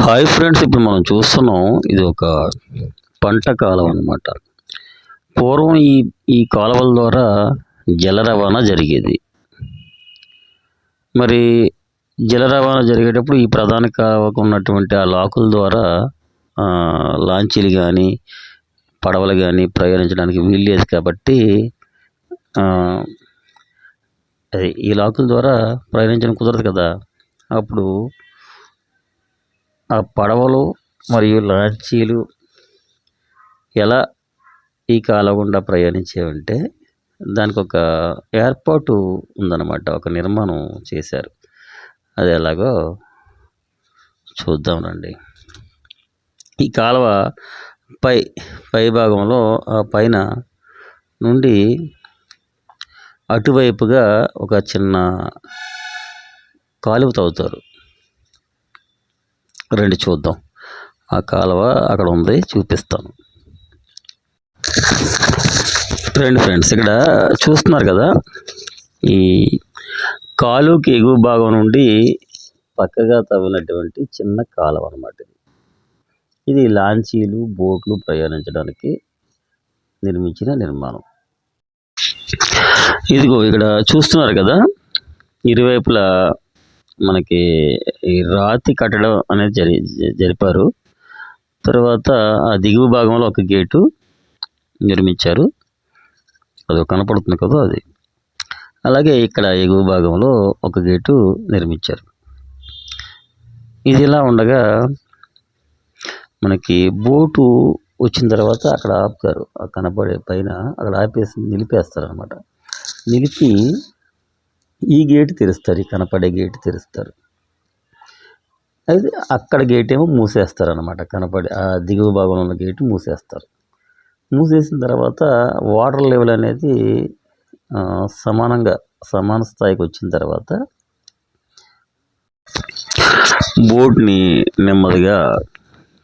Hi friends ఇప్పుడు మనం చూస్తున్నాం ఇది ఒక పంట కాలం అన్నమాట. పూర్వం ఈ ఈ కాలువల ద్వారా జల రవాణా జరిగేది. మరి జల రవాణా జరిగేటప్పుడు ఈ ప్రధాన కాలువకు ఉన్నటువంటి ఆ లాకుల ద్వారా లాంచీలు కానీ పడవలు కానీ ప్రయాణించడానికి వీలు లేదు కాబట్టి అదే ఈ లాకుల ద్వారా ప్రయాణించడం కుదరదు కదా. అప్పుడు ఆ పడవలు మరియు లాంచీలు ఎలా ఈ కాలం గుండా ప్రయాణించేవంటే దానికి ఒక ఏర్పాటు ఉందన్నమాట ఒక నిర్మాణం చేశారు. అది ఎలాగో చూద్దాం రండి. ఈ కాలువ పై పై భాగంలో ఆ పైన నుండి అటువైపుగా ఒక చిన్న కాలువ తవ్వుతారు. రండి చూద్దాం. ఆ కాలువ అక్కడ ఉంది చూపిస్తాను. రండి ఫ్రెండ్స్ ఇక్కడ చూస్తున్నారు కదా ఈ కాలువకి ఎగువ భాగం నుండి పక్కగా తవ్వినటువంటి చిన్న కాలువ అనమాట ఇది. ఇది లాంచీలు బోట్లు ప్రయాణించడానికి నిర్మించిన నిర్మాణం. ఇదిగో ఇక్కడ చూస్తున్నారు కదా ఇరువైపులా మనకి ఈ రాతి కట్టడం అనేది జరి జరిపారు. తర్వాత ఆ దిగువ భాగంలో ఒక గేటు నిర్మించారు. అది కనపడుతుంది కదా అది. అలాగే ఇక్కడ ఎగువ భాగంలో ఒక గేటు నిర్మించారు. ఇది ఇలా ఉండగా మనకి బోటు వచ్చిన తర్వాత అక్కడ ఆపుతారు. ఆ కనపడే పైన అక్కడ ఆపేసి నిలిపేస్తారు అనమాట నిలిపి ఈ గేటు తెరుస్తారు ఈ కనపడే గేటు తెరుస్తారు. అయితే అక్కడ గేట్ ఏమో మూసేస్తారు అనమాట కనపడే ఆ దిగువ భాగంలో ఉన్న గేటు మూసేస్తారు. మూసేసిన తర్వాత వాటర్ లెవెల్ అనేది సమానంగా సమాన స్థాయికి వచ్చిన తర్వాత బోట్ని నెమ్మదిగా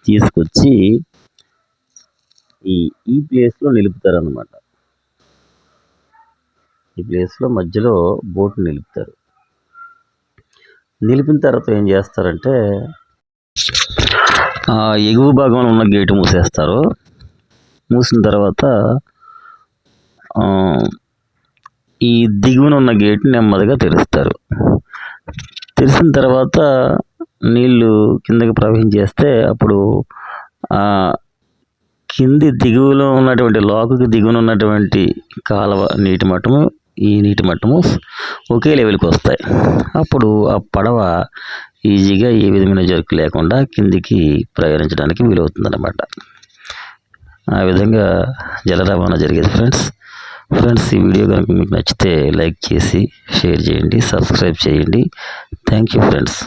తీసుకొచ్చి ఈ ఈ ప్లేస్లో నిలుపుతారన్నమాట. ఈ ప్లేస్లో మధ్యలో బోట్ నిలుపుతారు. నిలిపిన తర్వాత ఏం చేస్తారంటే ఎగువ భాగంలో ఉన్న గేటు మూసేస్తారు. మూసిన తర్వాత ఈ దిగువన ఉన్న గేటు నెమ్మదిగా తెరుస్తారు. తెరిచిన తర్వాత నీళ్ళు కిందకి ప్రవహించేస్తే అప్పుడు కింది దిగువలో ఉన్నటువంటి లోకుకి దిగువన ఉన్నటువంటి కాలువ నీటి మట్టము ఈ నీటి మట్టము ఒకే లెవెల్కి వస్తాయి. అప్పుడు ఆ పడవ ఈజీగా ఏ విధమైన జరుకు లేకుండా కిందికి ప్రయాణించడానికి వీలవుతుందన్నమాట. ఆ విధంగా జల రవాణా జరిగేది ఫ్రెండ్స్. ఫ్రెండ్స్ ఈ వీడియో కనుక మీకు నచ్చితే లైక్ చేసి షేర్ చేయండి సబ్స్క్రైబ్ చేయండి. Thank you friends.